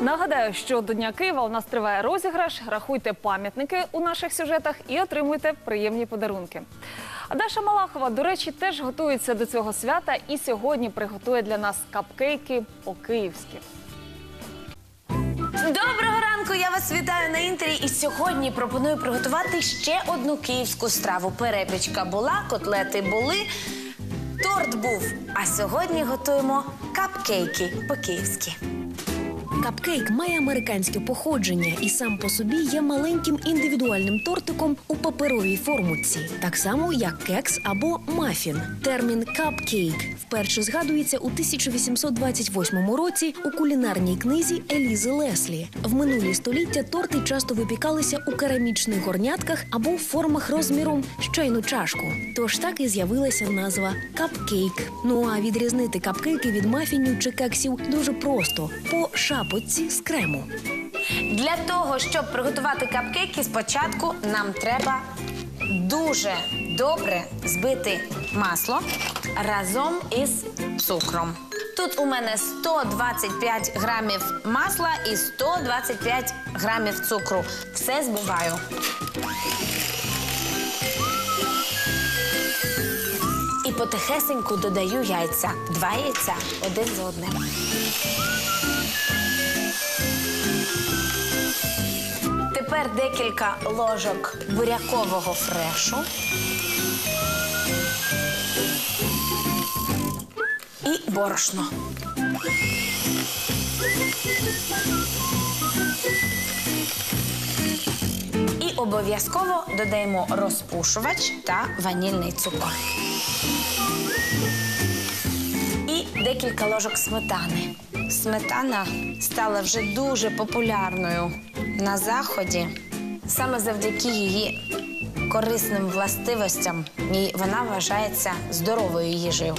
Нагадаю, що до Дня Києва у нас триває розіграш. Рахуйте пам'ятники у наших сюжетах і отримуйте приємні подарунки. А Даша Малахова, до речі, теж готується до цього свята і сьогодні приготує для нас капкейки по-київськи. Доброго ранку! Я вас вітаю на інтері. І сьогодні пропоную приготувати ще одну київську страву. Перепічка була, котлети були, торт був. А сьогодні готуємо капкейки по-київськи. Капкейк має американське походження і сам по собі є маленьким індивідуальним тортиком у паперовій формуці, так само як кекс або мафін. Термін капкейк вперше згадується у 1828 році у кулінарній книзі Елізи Леслі. В минулі століття торти часто випікалися у керамічних горнятках або в формах розміром з чашку. Тож так і з'явилася назва капкейк. Ну а відрізнити капкейки від мафінів чи кексів дуже просто по шапочці з крему. Для того, щоб приготувати капкейки, спочатку нам треба дуже добре збити масло разом із цукром. Тут у мене 125 грамів масла і 125 грамів цукру. Все збиваю. І потихесеньку додаю яйця. Два яйця один за одним. Тепер декілька ложок бурякового фрешу. І борошно. І обов'язково додаємо розпушувач та ванільний цукор. Декілька ложок сметани. Сметана стала вже дуже популярною на заході. Саме завдяки її корисним властивостям і вона вважається здоровою їжею.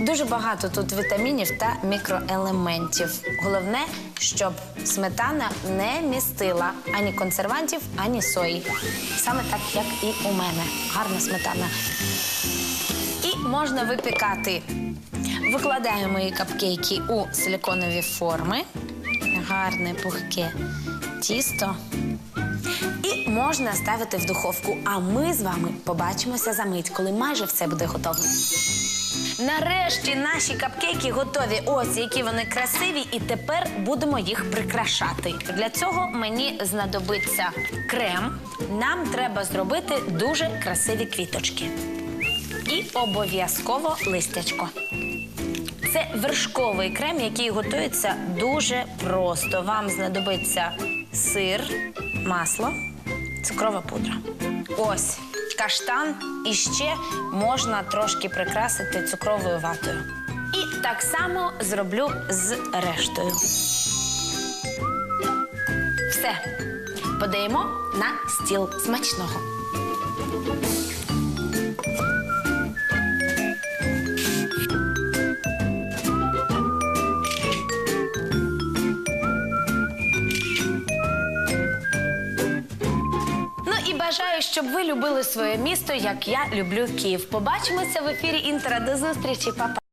Дуже багато тут вітамінів та мікроелементів. Головне, щоб сметана не містила ані консервантів, ані сої. Саме так, як і у мене. Гарна сметана. І можна випікати. Викладаємо мої капкейки у силиконові форми. Гарне пухке тісто. І можна ставити в духовку. А ми з вами побачимося за мить, коли майже все буде готово. Нарешті наші капкейки готові. Ось які вони красиві, і тепер будемо їх прикрашати. Для цього мені знадобиться крем. Нам треба зробити дуже красиві квіточки. І обов'язково листячко. Це вершковий крем, який готується дуже просто. Вам знадобиться сир, масло, цукрова пудра. Ось каштан і ще можна трошки прикрасити цукровою ватою. І так само зроблю з рештою. Все. Подаємо на стіл смачного. І бажаю, щоб ви любили своє місто, як я люблю Київ. Побачимося в ефірі Інтера. До зустрічі, папа.